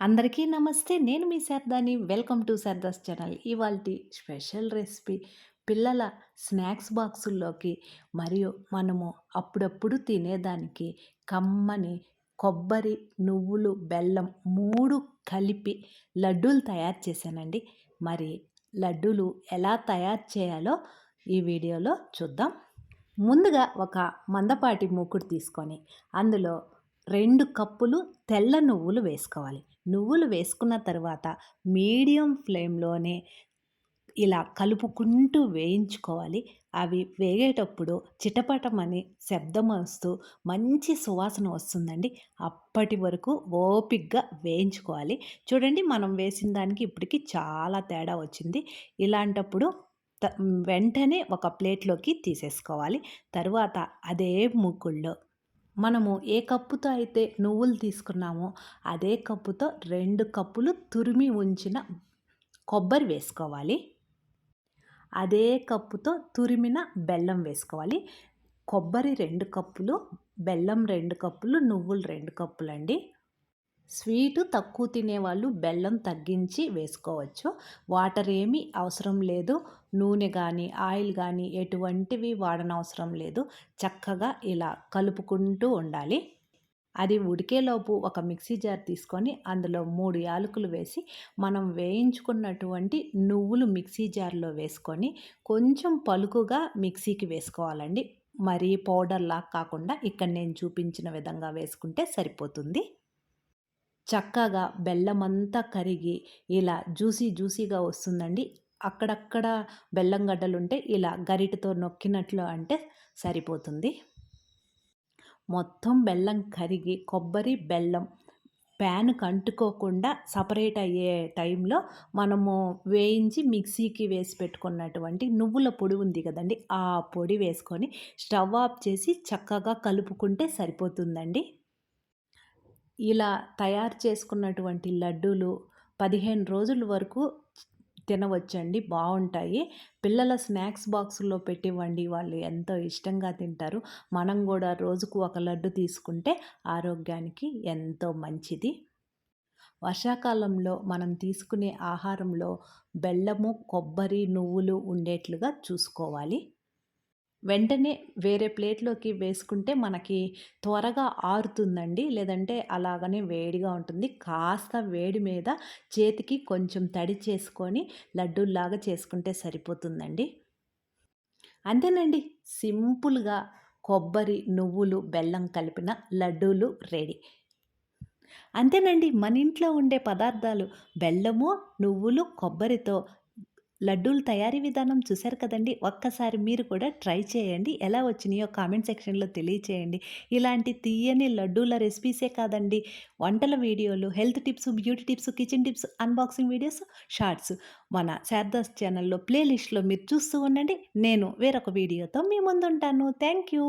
అందరికీ నమస్తే. నేను మీ శారదాని. Welcome to Sharada's channel. ఇవాళ స్పెషల్ రెసిపీ పిల్లల స్నాక్స్ బాక్సుల్లోకి మరియు మనము అప్పుడప్పుడు తినేదానికి కమ్మని కొబ్బరి, నువ్వులు, బెల్లం మూడు కలిపి లడ్డూలు తయారు చేశానండి. మరి లడ్డూలు ఎలా తయారు చేయాలో ఈ వీడియోలో చూద్దాం. ముందుగా ఒక మందపాటి మూకుడు తీసుకొని అందులో రెండు కప్పులు తెల్ల నువ్వులు వేసుకోవాలి. నువ్వులు వేసుకున్న తర్వాత మీడియం ఫ్లేమ్‌లోనే ఇలా కలుపుకుంటూ వేయించుకోవాలి. అవి వేగేటప్పుడు చిటపటమని శబ్దం వస్తూ మంచి సువాసన వస్తుందండి. అప్పటి వరకు ఓపిగ్గా వేయించుకోవాలి. చూడండి మనం వేసిన దానికి ఇప్పటికి చాలా తేడా వచ్చింది. ఇలాంటప్పుడు త వెంటనే ఒక ప్లేట్‌లోకి తీసేసుకోవాలి. తర్వాత అదే ముగ్గుల్లో మనము ఏ కప్పుతో అయితే నువ్వులు తీసుకున్నామో అదే కప్పుతో రెండు కప్పులు తురిమి ఉంచిన కొబ్బరి వేసుకోవాలి. అదే కప్పుతో తురిమిన బెల్లం వేసుకోవాలి. కొబ్బరి రెండు కప్పులు, బెల్లం రెండు కప్పులు, నువ్వులు రెండు కప్పులు అండి స్వీటు తక్కువ తినేవాళ్ళు బెల్లం తగ్గించి వేసుకోవచ్చు. వాటర్ ఏమీ అవసరం లేదు. నూనె కానీ ఆయిల్ కానీ ఎటువంటివి వాడనవసరం లేదు. చక్కగా ఇలా కలుపుకుంటూ ఉండాలి. అది ఉడికేలోపు ఒక మిక్సీ జార్ తీసుకొని అందులో మూడు యాలకులు వేసి మనం వేయించుకున్నటువంటి నువ్వులు మిక్సీ జార్‌లో వేసుకొని కొంచెం పలుకుగా మిక్సీకి వేసుకోవాలండి. మరీ పౌడర్‌లా కాకుండా ఇక్కడ నేను చూపించిన విధంగా వేసుకుంటే సరిపోతుంది. చక్కగా బెల్లమంతా కరిగి ఇలా జ్యూసీ జ్యూసీగా వస్తుందండి. అక్కడక్కడ బెల్లం గడ్డలుంటే ఇలా గరిటతో నొక్కినట్లు అంటే సరిపోతుంది. మొత్తం బెల్లం కరిగి కొబ్బరి, బెల్లం ప్యాన్‌కి అంటుకోకుండా సపరేట్ అయ్యే టైంలో మనము వేయించి మిక్సీకి వేసి పెట్టుకున్నటువంటి నువ్వుల పొడి ఉంది కదండి ఆ పొడి వేసుకొని స్టవ్ ఆఫ్ చేసి చక్కగా కలుపుకుంటే సరిపోతుందండి. ఇలా తయారు చేసుకున్నటువంటి లడ్డూలు 15 రోజుల వరకు తినవచ్చండి. బాగుంటాయి పిల్లల స్నాక్స్ బాక్సుల్లో పెట్టివ్వండి. వాళ్ళు ఎంతో ఇష్టంగా తింటారు. మనం కూడా రోజుకు ఒక లడ్డు తీసుకుంటే ఆరోగ్యానికి ఎంతో మంచిది. వర్షాకాలంలో మనం తీసుకునే ఆహారంలో బెల్లము, కొబ్బరి, నువ్వులు ఉండేట్లుగా చూసుకోవాలి. వెంటనే వేరే ప్లేట్‌లోకి వేసుకుంటే మనకి త్వరగా ఆరుతుందండి. లేదంటే అలాగనే వేడిగా ఉంటుంది. కాస్త వేడి మీద చేతికి కొంచెం తడి చేసుకొని లడ్డూల్లాగా చేసుకుంటే సరిపోతుందండి. అంతేనండి. సింపుల్‌గా కొబ్బరి, నువ్వులు, బెల్లం కలిపిన లడ్డూలు రెడీ. అంతేనండి. మన ఇంట్లో ఉండే పదార్థాలు బెల్లము, నువ్వులు, కొబ్బరితో లడ్డూలు తయారీ విధానం చూశారు కదండీ! ఒక్కసారి మీరు కూడా ట్రై చేయండి. ఎలా వచ్చినాయో కామెంట్ సెక్షన్‌లో తెలియచేయండి. ఇలాంటి తియ్యని లడ్డూల రెసిపీసే కాదండి వంటల వీడియోలు, health tips, beauty tips, kitchen tips, unboxing videos, shorts మన శారదాస్ ఛానల్‌లో ప్లేలిస్ట్లో మీరు చూస్తూ ఉండండి. నేను వేరొక వీడియోతో మీ ముందుంటాను. Thank you.